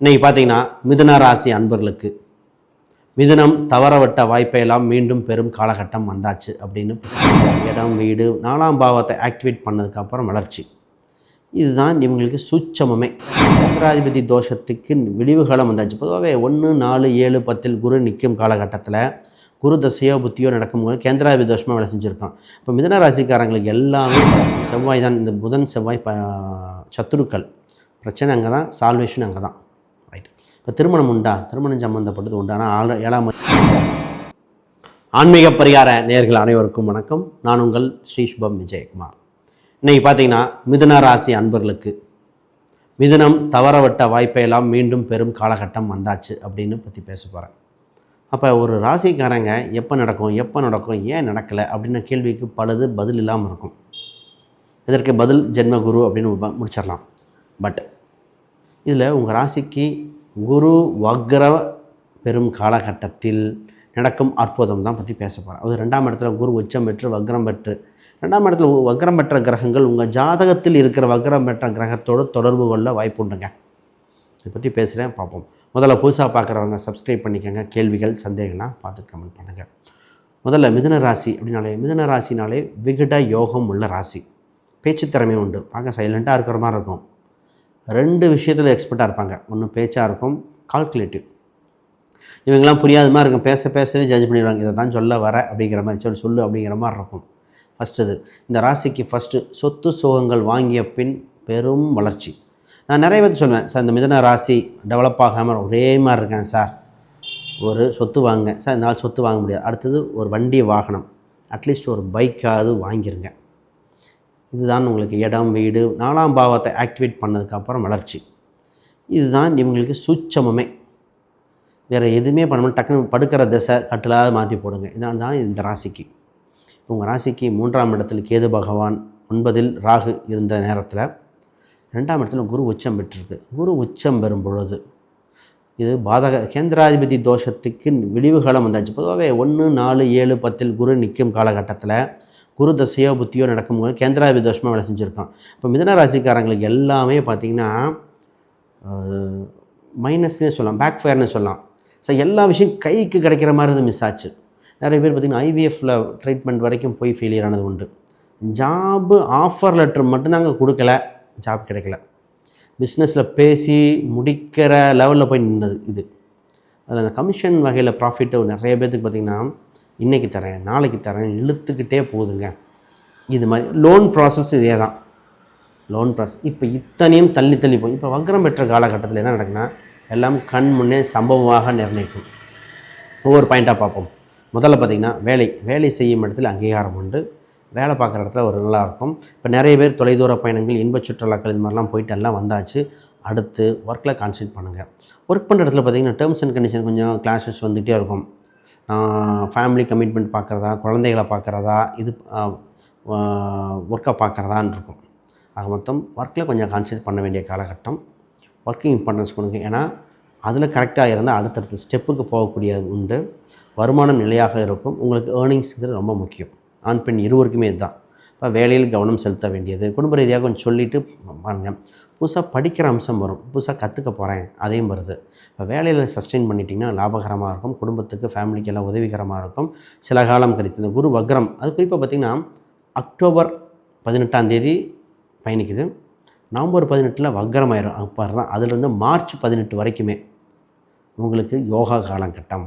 இன்னைக்கு பார்த்தீங்கன்னா மிதுன ராசி அன்பர்களுக்கு மிதுனம் தவறவிட்ட வாய்ப்பையெல்லாம் மீண்டும் பெரும் காலகட்டம் வந்தாச்சு அப்படின்னு இடம் வீடு நாலாம் பாவத்தை ஆக்டிவேட் பண்ணதுக்கப்புறம் வளர்ச்சி. இதுதான் இவங்களுக்கு சூட்சமமே. சந்திராதிபதி தோஷத்துக்கு விடிவு காலம் வந்தாச்சு. பொதுவாகவே ஒன்று நாலு ஏழு பத்தில் குரு நிற்கும் காலகட்டத்தில் குரு தசையோ புத்தியோ நடக்கும்போது கேந்திராதிபதி தோஷமாக வேலை செஞ்சுருக்கோம் இப்போ மிதன ராசிக்காரங்களுக்கு எல்லாமே செவ்வாய் தான். இந்த புதன் செவ்வாய் ப சத்துருக்கள் பிரச்சனை அங்கே தான் சால்வேஷன் அங்கே தான் இப்போ திருமணம் உண்டா? திருமணம் சம்மந்தப்பட்டது உண்டான ஆனால் ஆள ஏழாம் ஆன்மீக பரிகார நேர்கள் அனைவருக்கும் வணக்கம். நான் உங்கள் ஸ்ரீ சுபம் விஜயகுமார். இன்றைக்கி பார்த்தீங்கன்னா மிதுன ராசி அன்பர்களுக்கு மிதுனம் தவறவிட்ட வாய்ப்பையெல்லாம் மீண்டும் பெரும் காலகட்டம் வந்தாச்சு அப்படின்னு பற்றி பேச போகிறேன் அப்போ ஒரு ராசிக்காரங்க எப்போ நடக்கும் எப்போ நடக்கும் ஏன் நடக்கலை அப்படின்ன கேள்விக்கு பலது பதில் இல்லாமல் இருக்கும். இதற்கு பதில் ஜென்மகுரு அப்படின்னு முடிச்சிடலாம். பட் இதில் உங்கள் ராசிக்கு குரு வக்ர பெரும் காலகட்டத்தில் நடக்கும் அற்புதம் தான் பற்றி பேச போகிறேன் அது ரெண்டாம் இடத்துல குரு உச்சம் பெற்று வக்ரம் பெற்று. ரெண்டாம் இடத்துல வக்ரம் பெற்ற கிரகங்கள் உங்கள் ஜாதகத்தில் இருக்கிற வக்ரம் பெற்ற கிரகத்தோடு தொடர்பு கொள்ள வாய்ப்பு உண்டுங்க. இதை பற்றி பேசுகிறேன் பார்ப்போம். முதல்ல புதுசாக பார்க்குறவங்க சப்ஸ்கிரைப் பண்ணிக்கோங்க. கேள்விகள் சந்தேகம்னா பார்த்துட்டு கமெண்ட் பண்ணுங்கள் முதல்ல மிதுன ராசி அப்படின்னாலே மிதுன ராசினாலே விகட யோகம் உள்ள ராசி. பேச்சு திறமை உண்டு. பார்க்க சைலண்ட்டாக இருக்கிற மாதிரி இருக்கும். ரெண்டு விஷயத்தில் எக்ஸ்பர்ட்டாக இருப்பாங்க. ஒன்று பேச்சாக இருக்கும் கால்குலேட்டிவ் இவங்கெல்லாம் புரியாத மாதிரி இருக்கும். பேச பேசவே ஜட்ஜ் பண்ணிடுவாங்க. இதை தான் சொல்ல வர அப்படிங்கிற மாதிரி சொல்லி சொல்லு அப்படிங்கிற மாதிரி இருக்கும். ஃபஸ்ட்டு இது. இந்த ராசிக்கு ஃபஸ்ட்டு சொத்து சோகங்கள் வாங்கிய பின் பெரும் வளர்ச்சி. நான் நிறைய பேர் சொல்லுவேன் சார் இந்த மிதன ராசி டெவலப் ஆகாமல் ஒரே மாதிரி இருக்கேன் சார். ஒரு சொத்து வாங்க சார் இந்த நாள் சொத்து வாங்க முடியாது. அடுத்தது ஒரு வண்டி வாகனம். அட்லீஸ்ட் ஒரு பைக்காவது வாங்கிருங்க. இதுதான் உங்களுக்கு இடம் வீடு நாலாம் பாவத்தை ஆக்டிவேட் பண்ணதுக்கப்புறம் வளர்ச்சி. இதுதான் இவங்களுக்கு சூட்சமமே. வேறு எதுவுமே பண்ண டக்குன்னு படுக்கிற திசை கட்டிலாவது மாற்றி போடுங்க. இதனால தான் இந்த ராசிக்கு. உங்கள் ராசிக்கு மூன்றாம் இடத்தில் கேது பகவான் ஒன்பதில் ராகு இருந்த நேரத்தில் ரெண்டாம் இடத்துல குரு உச்சம் பெற்றிருக்கு. குரு உச்சம் பெறும் பொழுது இது பாதக கேந்திராதிபதி தோஷத்துக்கு விடிவுகாலம் வந்தாச்சு. பொதுவாகவே ஒன்று நாலு ஏழு பத்தில் குரு நிற்கும் காலகட்டத்தில் குரு தசையோ புத்தியோ நடக்கும்போது கேந்திராதிபதி தோஷமாக வேலை செஞ்சுருக்கோம் இப்போ மிதன ராசிக்காரங்களுக்கு எல்லாமே பார்த்திங்கன்னா மைனஸ்னே சொல்லலாம் பேக் ஃபயர்னு சொல்லலாம். ஸோ எல்லா விஷயம் கைக்கு கிடைக்கிற மாதிரி இது மிஸ் ஆச்சு. நிறைய பேர் பார்த்திங்கன்னா ஐவிஎஃப்பில் ட்ரீட்மெண்ட் வரைக்கும் போய் ஃபெயிலியர் ஆனது உண்டு. ஜாபு ஆஃபர் லெட்டர் மட்டும்தாங்க கொடுக்கல. ஜாப் கிடைக்கல. பிஸ்னஸில் பேசி முடிக்கிற லெவலில் போய் நின்னது இது. அதில் அந்த கமிஷன் வகையில் ப்ராஃபிட்டு நிறைய பேர்த்துக்கு பார்த்திங்கன்னா இன்றைக்கி தரேன் நாளைக்கு தரேன் இழுத்துக்கிட்டே போகுதுங்க. இது மாதிரி லோன் ப்ராசஸ் இதே தான். லோன் ப்ராசஸ் இப்போ இத்தனையும் தள்ளி தள்ளி போய் இப்போ வக்ரம் பெற்ற காலகட்டத்தில் என்ன நடக்குன்னா எல்லாம் கண் முன்னே சம்பவமாக நிர்ணயிக்கும். ஒவ்வொரு பாயிண்ட்டாக பார்ப்போம். முதல்ல பார்த்திங்கன்னா வேலை வேலை செய்யும் இடத்துல அங்கீகாரம் உண்டு. வேலை பார்க்குற இடத்துல ஒரு நல்லாயிருக்கும் இப்போ நிறைய பேர் தொலைதூர பயணங்கள் இன்ப சுற்றுலாக்கள் இது மாதிரிலாம் போயிட்டு எல்லாம் வந்தாச்சு. அடுத்து ஒர்க்கில் கான்சன்ட்ரேட் பண்ணுங்கள் ஒர்க் பண்ணுற இடத்துல பார்த்திங்கன்னா டேர்ம்ஸ் அண்ட் கண்டிஷன் கொஞ்சம் கிளாஸஸ் வந்துகிட்டே இருக்கும். ஃபேமிலி கமிட்மெண்ட் பார்க்குறதா குழந்தைகளை பார்க்குறதா இது ஒர்க்கை பார்க்குறதான்னு இருக்கும். ஆக மொத்தம் ஒர்க்கில் கொஞ்சம் கான்சன்ட்ரேட் பண்ண வேண்டிய காலகட்டம். ஒர்க்கிங் இம்பார்ட்டன்ஸ் கொடுங்க. ஏன்னா அதில் கரெக்டாக இருந்தால் அடுத்தடுத்த ஸ்டெப்புக்கு போகக்கூடிய உண்டு. வருமானம் நிலையாக இருக்கும். உங்களுக்கு ஏர்னிங்ஸுங்கிறது ரொம்ப முக்கியம். ஆண் பெண் இருவருக்குமே இதுதான். வேலையில் கவனம் செலுத்த வேண்டியது. குடும்ப ரீதியாக கொஞ்சம் சொல்லிவிட்டு பாருங்கள் புதுசாக படிக்கிற அம்சம் வரும். புதுசாக கற்றுக்க போகிறேன் அதையும் வருது. இப்போ வேலையில் சஸ்டெயின் பண்ணிட்டிங்கன்னா லாபகரமாக இருக்கும். குடும்பத்துக்கு ஃபேமிலிக்கு எல்லாம் உதவிகரமாக இருக்கும். சில காலம் கழித்து இந்த குரு வக்ரம் அது குறிப்பாக பார்த்திங்கன்னா அக்டோபர் பதினெட்டாம் தேதி பயணிக்குது. நவம்பர் பதினெட்டில் வக்ரமாயிரும். அப்போ தான் அதுலேருந்து மார்ச் பதினெட்டு வரைக்குமே உங்களுக்கு யோகா காலகட்டம்.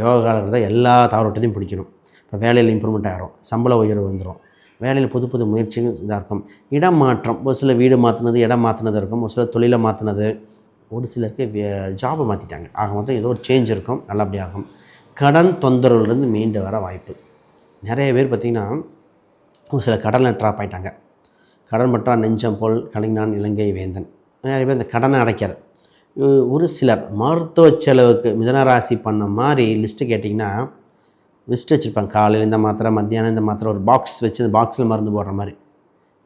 யோகா காலகட்டத்தில் எல்லா தாவரத்தையும் பிடிக்கணும். இப்போ வேலையில் இம்ப்ரூவ்மெண்ட் ஆகிரும் சம்பள உயர்வு வந்துடும் வேலையில் புது புது முயற்சிகள் இதாக இருக்கும். இடம் மாற்றம். ஒரு சில வீடு மாற்றினது இடம் மாற்றினது இருக்கும். ஒரு சில தொழிலை மாற்றினது ஒரு சிலருக்கு ஜாபை மாற்றிட்டாங்க ஆக மொத்தம் ஏதோ ஒரு சேஞ்ச் இருக்கும். நல்லபடியாகும். கடன் தொந்தரவுலேருந்து மீண்டு வர வாய்ப்பு. நிறைய பேர் பார்த்திங்கன்னா ஒரு சில கடனில் ட்ராப் ஆயிட்டாங்க. கடன் பற்றா நெஞ்சம் போல் கலைஞான் இலங்கை வேந்தன். நிறைய பேர் இந்த கடனை அடைக்கிறது. ஒரு சிலர் மருத்துவ செலவுக்கு மிதனராசி பண்ண மாதிரி லிஸ்ட்டு கேட்டிங்கன்னா லிஸ்ட் வச்சுருப்பாங்க. காலையில் இந்த மாத்திரை மத்தியானம் இந்த மாத்திரை ஒரு பாக்ஸ் வச்சு அந்த பாக்ஸில் மருந்து போடுற மாதிரி.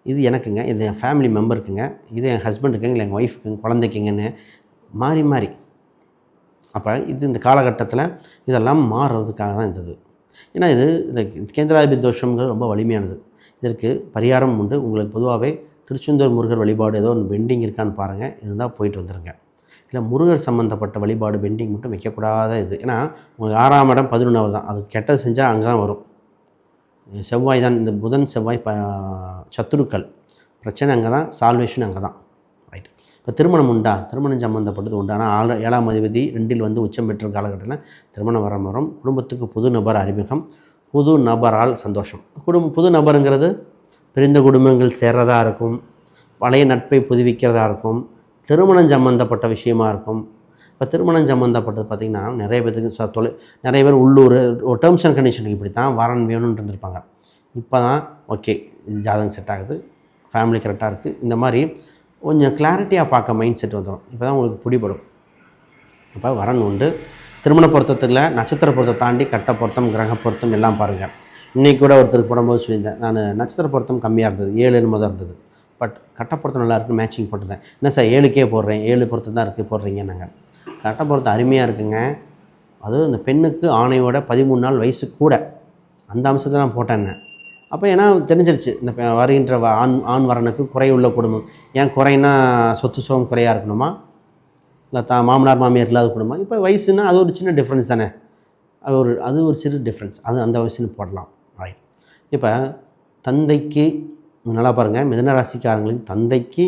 இது எனக்குங்க இது என் ஃபேமிலி மெம்பருக்குங்க இது என் ஹஸ்பண்டுக்குங்க இல்லை எங்கள் ஒய்ஃபுக்குங்க குழந்தைக்குங்கன்னு மாறி மாறி. அப்போ இது இந்த காலகட்டத்தில் இதெல்லாம் மாறுறதுக்காக தான் இருந்தது ஏன்னா இது இந்த கேந்திராதிபதி தோஷம்ங்கிறது ரொம்ப வலிமையானது. இதற்கு பரிகாரம் உண்டு. உங்களுக்கு பொதுவாகவே திருச்செந்தூர் முருகர் வழிபாடு ஏதோ ஒன்று பெண்டிங் இருக்கான்னு பாருங்கள் இருந்தால் போயிட்டு வந்துடுங்க இல்லை முருகர் சம்மந்தப்பட்ட வழிபாடு பெண்டிங் மட்டும் வைக்கக்கூடாத இது. ஏன்னா உங்களுக்கு ஆறாம் இடம் பதினொன்றாவது தான். அது கெட்டது செஞ்சால் அங்கே தான் வரும் செவ்வாய் தான் இந்த புதன் செவ்வாய் ப சத்துருக்கள். பிரச்சனை அங்கே தான் சால்வேஷன் அங்கே தான் ரைட் இப்போ திருமணம் உண்டா? திருமணம் சம்மந்தப்பட்டது உண்டு? ஆனால் ஆள் ஏழாம் அதிபதி ரெண்டில் வந்து உச்சம் பெற்ற காலகட்டத்தில் திருமணம் வர வரும். குடும்பத்துக்கு புது நபர் அறிமுகம். புது நபரால் சந்தோஷம். குடும்பம் புது நபருங்கிறது பிரிந்த குடும்பங்கள் சேர்றதா இருக்கும். பழைய நட்பை புதுவிக்கிறதா இருக்கும். திருமணம் சம்மந்தப்பட்ட விஷயமா இருக்கும். இப்போ திருமணம் சம்மந்தப்பட்டது பார்த்திங்கன்னா நிறைய பேத்துக்கு ச- தொலை நிறைய பேர் உள்ளூர் ஒரு டேர்ம்ஸ் அண்ட் கண்டிஷனுக்கு இப்படி தான் வரன் வேணும்னு இருந்திருப்பாங்க. இப்போ தான் ஓகே இது ஜாதகம் செட் ஆகுது ஃபேமிலி கரெக்டாக இருக்குது இந்த மாதிரி கொஞ்சம் கிளாரிட்டியாக பார்க்க மைண்ட் செட் வந்துடும் இப்போ தான் உங்களுக்கு பிடிபடும் இப்போ வரன் உண்டு. திருமண பொருத்தத்தில் நட்சத்திர பொருத்தத்தை தாண்டி கட்ட பொருத்தம் கிரக பொருத்தம் எல்லாம் பாருங்கள் இன்றைக்கி கூட ஒருத்தருக்கு போடும்போது சொல்லியிருந்தேன். நான் நட்சத்திர பொருத்தம் கம்மியாக இருந்தது. ஏழு என்பதாக இருந்தது. பட் கட்ட பொருத்தம் நல்லா மேட்சிங் போட்டுருந்தேன். என்ன சார் ஏழுக்கே போடுறேன் ஏழு பொருத்தம் தான் இருக்குது போடுறீங்க நாங்கள் கட்ட பொருத்தம் அருமையாக இருக்குங்க. அதுவும் இந்த பெண்ணுக்கு ஆணையோட பதிமூணு நாள் வயசு கூட. அந்த அம்சத்தை நான் போட்டேன் அப்போ ஏன்னா தெரிஞ்சிருச்சு இந்த வருகின்ற வ- ஆண் ஆண் வரனுக்கு குறையுள்ள குடும்பம். ஏன் குறைனா சொத்து சுகம் குறையாக இருக்கணுமா? இல்லை தா மாமனார் மாமியார் இல்லாத குடும்பம்? இப்போ வயசுன்னா அது ஒரு சின்ன டிஃப்ரென்ஸ் தானே. அது ஒரு அது ஒரு சிறு டிஃப்ரென்ஸ் அது அந்த வயசுன்னு போடலாம். ரைட் இப்போ தந்தைக்கு நல்லா பாருங்கள் மிதன ராசிக்காரங்களுக்கு தந்தைக்கு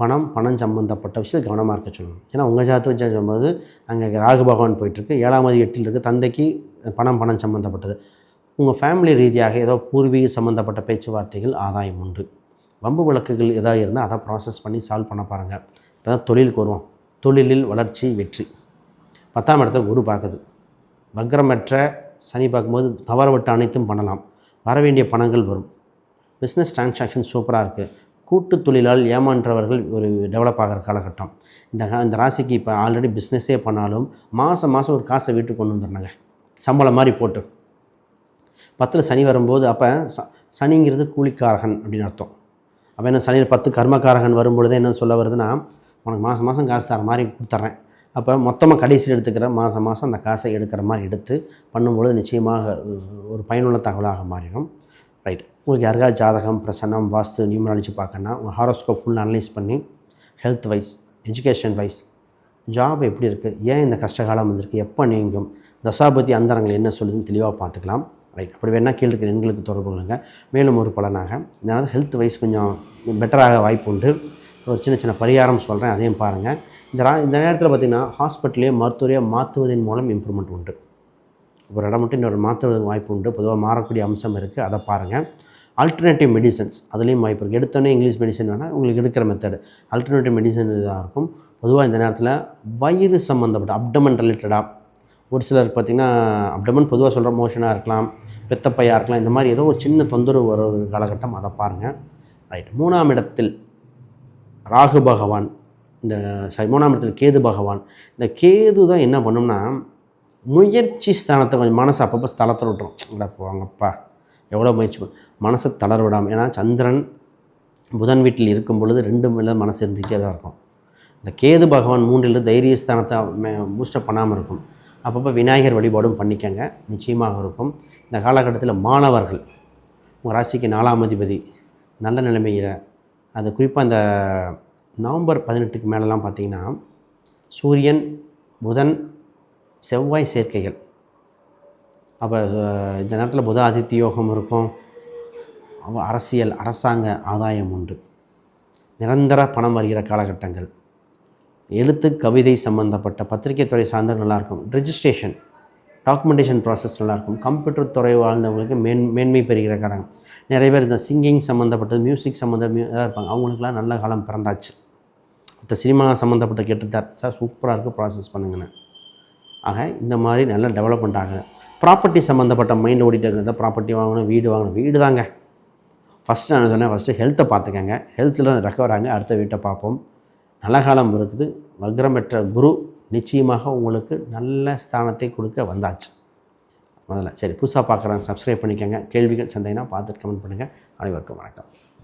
பணம் பணம் சம்மந்தப்பட்ட விஷயத்தில் கவனமாக இருக்க சொல்லணும். ஏன்னா உங்கள் ஜாதகம் சொல்லும்போது அங்கே ராகு பகவான் போயிட்டுருக்கு. ஏழாவது எட்டில் இருக்குது தந்தைக்கு பணம் பணம் சம்மந்தப்பட்டது உங்கள் ஃபேமிலி ரீதியாக ஏதோ பூர்வீக சம்மந்தப்பட்ட பேச்சுவார்த்தைகள் ஆதாயம் உண்டு. வம்பு விளக்குகள் எதாக இருந்தால் அதை ப்ராசஸ் பண்ணி சால்வ் பண்ண பாருங்கள் இப்போ தான் தொழிலுக்கு வருவோம். தொழிலில் வளர்ச்சி வெற்றி. பத்தாம் இடத்த குரு பார்க்குது. வக்ரமற்ற சனி பார்க்கும்போது தவறவிட்ட அனைத்தும் பண்ணலாம். வர வேண்டிய பணங்கள் வரும். பிஸ்னஸ் டிரான்சாக்ஷன் சூப்பராக இருக்குது கூட்டு தொழிலால் ஏமாற்றவர்கள் ஒரு டெவலப் ஆகிற காலகட்டம். இந்த கா- இந்த ராசிக்கு இப்போ ஆல்ரெடி பிஸ்னஸே பண்ணாலும் மாதம் மாதம் ஒரு காசை வீட்டுக்கு கொண்டு வந்துடுறாங்க சம்பளம் மாதிரி போட்டு. பத்தில் சனி வரும்போது அப்போ ச சனிங்கிறது கூலிக்காரகன் அப்படின்னு அர்த்தம். அப்போ என்ன சனியில் பத்து கர்மக்காரகன் வரும்பொழுது என்ன சொல்ல வருதுன்னா உனக்கு மாதம் மாதம் காசு தர மாதிரி கொடுத்துட்றேன் அப்போ மொத்தமாக கடைசியில் எடுத்துக்கிற மாதம் மாதம் அந்த காசை எடுக்கிற மாதிரி எடுத்து பண்ணும்பொழுது நிச்சயமாக ஒரு பயனுள்ள தகவலாக மாறிடும். ரைட் உங்களுக்கு யாருக்காவது ஜாதகம் பிரசன்னம் வாஸ்து நியூமராலஜி பார்க்கணுன்னா உங்கள் ஹாரோஸ்கோப் ஃபுல் அனலைஸ் பண்ணி health wise education wise job எப்படி இருக்குது ஏன் இந்த கஷ்டகாலம் வந்திருக்கு எப்போ நீங்கும் தசாபதி அந்தரங்கள் என்ன சொல்லுதுன்னு தெளிவாக பார்த்துக்கலாம். ரைட் அப்படி வேணால் கீழே இருக்கிற எண்களுக்கு தொடர்பு கொள்ளுங்க. மேலும் ஒரு பலனாக இதனால் ஹெல்த் வைஸ் கொஞ்சம் பெட்டராக வாய்ப்பு உண்டு. ஒரு சின்ன சின்ன பரிகாரம் சொல்கிறேன் அதையும் பாருங்கள் இந்த இந்த நேரத்தில் பார்த்திங்கன்னா ஹாஸ்பிட்டலையோ மருத்துவரையோ மாற்றுவதன் மூலம் இம்ப்ரூவ்மெண்ட் உண்டு. ஒரு இடம் மட்டும் இன்னொரு மாற்றுவதற்கு வாய்ப்பு உண்டு பொதுவாக மாறக்கூடிய அம்சம் இருக்குது அதை பாருங்கள் ஆல்டர்னேட்டிவ் மெடிசன்ஸ் அதுலேயும் வாய்ப்பு இருக்குது எடுத்தோன்னே இங்கிலீஷ் மெடிசன் வேணால் உங்களுக்கு எடுக்கிற மெத்தடு ஆல்டர்னேட்டிவ் மெடிசன் இதாக இருக்கும். பொதுவாக இந்த நேரத்தில் வயிறு சம்மந்தப்பட்ட அப்டமன் ரிலேட்டடாக ஒரு சிலர் பார்த்திங்கன்னா அப்டமன் பொதுவாக சொல்கிற மோஷனாக இருக்கலாம். பெத்தப்பையாக இருக்கலாம். இந்த மாதிரி ஏதோ ஒரு சின்ன தொந்தரவு வர ஒரு காலகட்டம். அதை பாருங்கள் ரைட் மூணாம் இடத்தில் ராகு பகவான். இந்த sorry, மூணாம் இடத்தில் கேது பகவான். இந்த கேது தான் என்ன பண்ணோம்னா முயற்சி ஸ்தானத்தை கொஞ்சம் மனசை அப்பப்போ ஸ்தலத்தில் விட்டுரும். இல்லை போங்கப்பா எவ்வளோ முயற்சி பண்ண மனசை தளர விடாமல் ஏன்னா சந்திரன் புதன் வீட்டில் இருக்கும் பொழுது ரெண்டு மேலே மனசு இருந்துக்கிட்டே தான் இருக்கும். இந்த கேது பகவான் மூன்றில் தைரிய ஸ்தானத்தை பூஸ்டப் பண்ணாமல் இருக்கும். அப்பப்போ விநாயகர் வழிபாடும் பண்ணிக்கங்க. நிச்சயமாக இருக்கும். இந்த காலகட்டத்தில் மாணவர்கள் உங்கள் ராசிக்கு நாலாம் அதிபதி நல்ல நிலைமையில் அது குறிப்பாக அந்த நவம்பர் பதினெட்டுக்கு மேலெலாம் பார்த்திங்கன்னா சூரியன் புதன் செவ்வாய் சேர்க்கைகள். அப்போ இந்த நேரத்தில் புத ஆதித்ய யோகம் இருக்கும் அரசியல் அரசாங்க ஆதாயம் உண்டு. நிரந்தர பணம் வருகிற காலகட்டங்கள். எழுத்து கவிதை சம்பந்தப்பட்ட பத்திரிகை துறை சார்ந்த நல்லாயிருக்கும் ரிஜிஸ்ட்ரேஷன் டாக்குமெண்டேஷன் ப்ராசஸ் நல்லாயிருக்கும் கம்ப்யூட்டர் துறை வாழ்ந்தவங்களுக்கு மேன் மேன்மை பெறுகிற காலம் நிறைய பேர் இந்த சிங்கிங் சம்மந்தப்பட்டது மியூசிக் சம்மந்த இதாக இருப்பாங்க. அவங்களுக்குலாம் நல்ல காலம் பிறந்தாச்சு. மற்ற சினிமா சம்மந்தப்பட்ட கேட்டுட்டார் சார் சூப்பராக இருக்குது ப்ராசஸ் பண்ணுங்கண்ணே ஆக இந்த மாதிரி நல்ல டெவலப்மெண்ட் ஆகுது ப்ராப்பர்ட்டி சம்மந்தப்பட்ட மைண்ட் ஓடிட்டு இருக்கிறத. ப்ராப்பர்ட்டி வாங்கணும் வீடு வாங்கணும். வீடு தாங்க. ஃபஸ்ட்டு நான் சொன்னேன்? ஃபஸ்ட்டு ஹெல்த்தை பார்த்துக்கங்க. ஹெல்த்தில் ரெக்கவர் ஆகுங்க அடுத்த வீட்டை பார்ப்போம். நல்ல காலம் இருக்குது. வக்ரம் பெற்ற குரு நிச்சயமாக உங்களுக்கு நல்ல ஸ்தானத்தை கொடுக்க வந்தாச்சு. முதல்ல. சரி புதுசாக பார்க்குறேன். சப்ஸ்கிரைப் பண்ணிக்கோங்க. கேள்விகள் சந்தைனா பார்த்துட்டு கமெண்ட் பண்ணுங்கள் அனைவருக்கும் வணக்கம்.